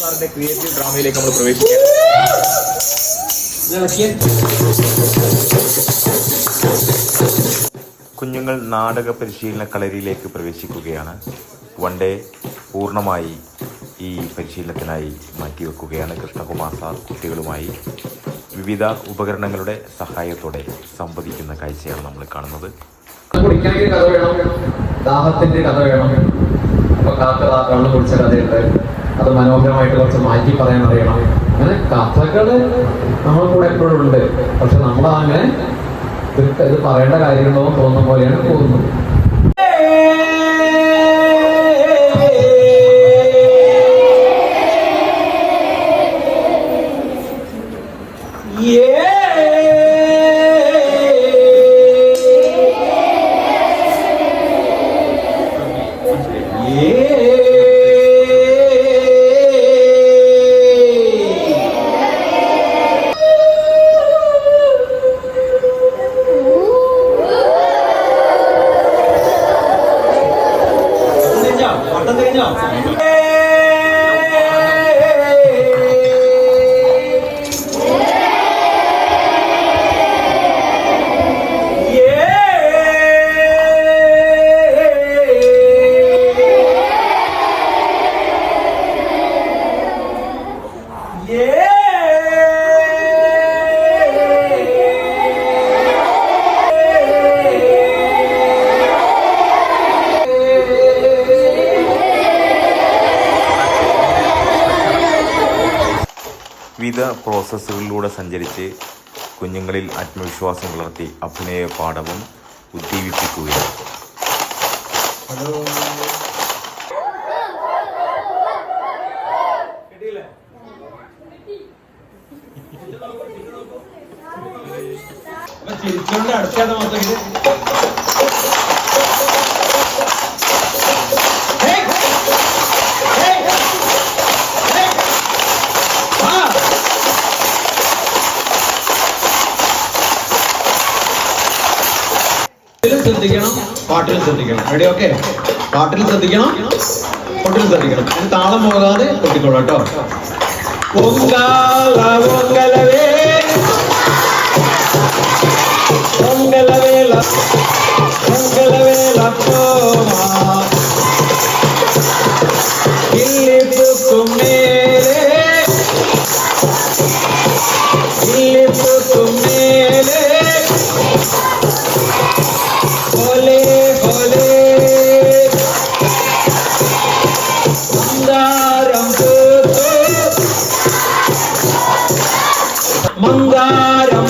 സാറിന്റെ ക്രിയേറ്റീവ് ഡ്രാമയിലേക്ക് നമ്മൾ പ്രവേശിക്കാം കുഞ്ഞുങ്ങൾ നാടക പരിശീലന കളരിയിലേക്ക് പ്രവേശിക്കുകയാണ്. വൺ ഡേ പൂർണമായി ഈ പരിശീലനത്തിനായി മാറ്റിവെക്കുകയാണ് കൃഷ്ണകുമാർ സാർ കുട്ടികളുമായി. വിവിധ ഉപകരണങ്ങളുടെ സഹായത്തോടെ സംവദിക്കുന്ന കാഴ്ചയാണ് നമ്മൾ കാണുന്നത്. കുടിക്കണമെങ്കിൽ കഥ വേണം. ദാഹത്തിന്റെ കഥ വേണം. അപ്പൊ കാത്ത വെള്ളം കുടിച്ച കഥയുണ്ട് അത് മനോഹരമായിട്ട് കുറച്ച് മാറ്റി പറയാൻ അറിയണം. അങ്ങനെ കഥകൾ നമ്മൾ കൂടെ എപ്പോഴും ഉണ്ട്. പക്ഷെ നമ്മൾ അങ്ങനെ ഇത് പറയേണ്ട കാര്യങ്ങളോ തോന്നുന്ന പോലെയാണ് പോകുന്നത് വിവിധ പ്രോസസ്സുകളിലൂടെ സഞ്ചരിച്ച് കുഞ്ഞുങ്ങളിൽ ആത്മവിശ്വാസം വളർത്തി അഭിനയ പാഠവും ഉദ്ദീപിപ്പിക്കുകയാണ്. ചിരിച്ചോണ്ട് അടുത്തത് ശ്രദ്ധിക്കണം പാട്ടിൽ ശ്രദ്ധിക്കണം റെഡി ഓക്കെ പാട്ടിൽ ശ്രദ്ധിക്കണം പൊട്ടിൽ ശ്രദ്ധിക്കണം അതിന് താളം പോകാതെ പൊട്ടിക്കോളൂ കേട്ടോ പൊങ്കാല പൊങ്കലവേ പൊങ്കലവേല പൊങ്കലവേല പോവാ മന്ദാരം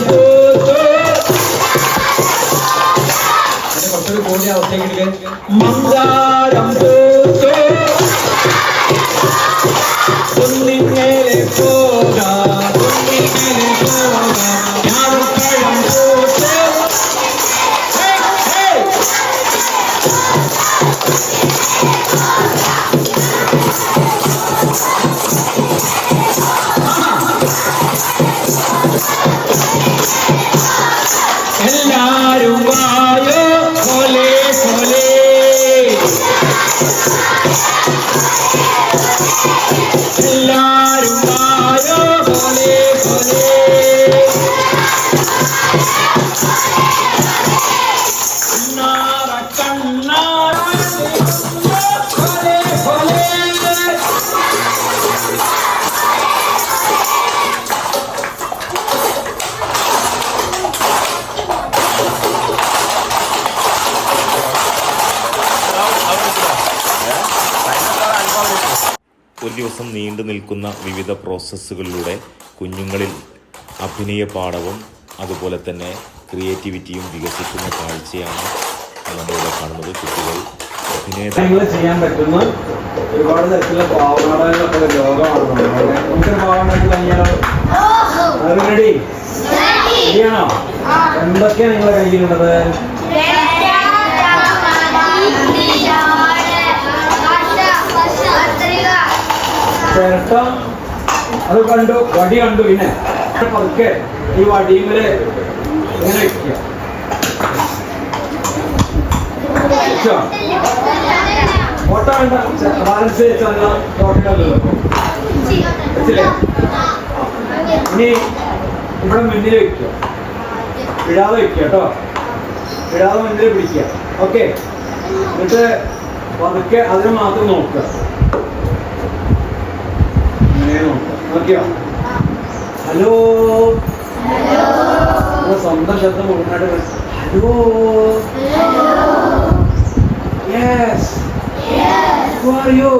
പൂത്തു ദിവസം നീണ്ടു നിൽക്കുന്ന വിവിധ പ്രോസസ്സുകളിലൂടെ കുഞ്ഞുങ്ങളിൽ അഭിനയ പാഠവും അതുപോലെ തന്നെ ക്രിയേറ്റിവിറ്റിയും വികസിക്കുന്ന കാഴ്ചയാണ് നമ്മളിവിടെ കാണുന്നത്. കുട്ടികൾ അഭിനയ ചെയ്യാൻ പറ്റുന്ന ഒരുപാട് തരത്തിലുള്ള പാവനാടകങ്ങളൊക്കെ ഒരു ലോകമാണ് നമ്മുടെ. നമുക്കൊരു പാവനാടകം കഴിഞ്ഞാലോ റെഡി റെഡിയാണോ എന്തൊക്കെയാണ് നിങ്ങളുടെ കയ്യിലുള്ളത്? ചിരട്ട അത് കണ്ടു വടി കണ്ടു പിന്നെ. പതുക്കെ ഈ വടിയിലെ ഇങ്ങനെ വെക്കുക. ഇനി ഇവിടെ മുന്നിൽ വെക്കുക. വിടാതെ വെക്കുക കേട്ടോ. വിടാതെ മുന്നിൽ പിടിക്കുക. ഓക്കെ. എന്നിട്ട് പതുക്കെ അതിന് മാത്രം നോക്കുക. നോക്കിയോ? ഹലോ? സ്വന്തം ശബ്ദം മുഴുവനായിട്ട് hello? Yes who are you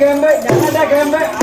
Remember, remember, remember.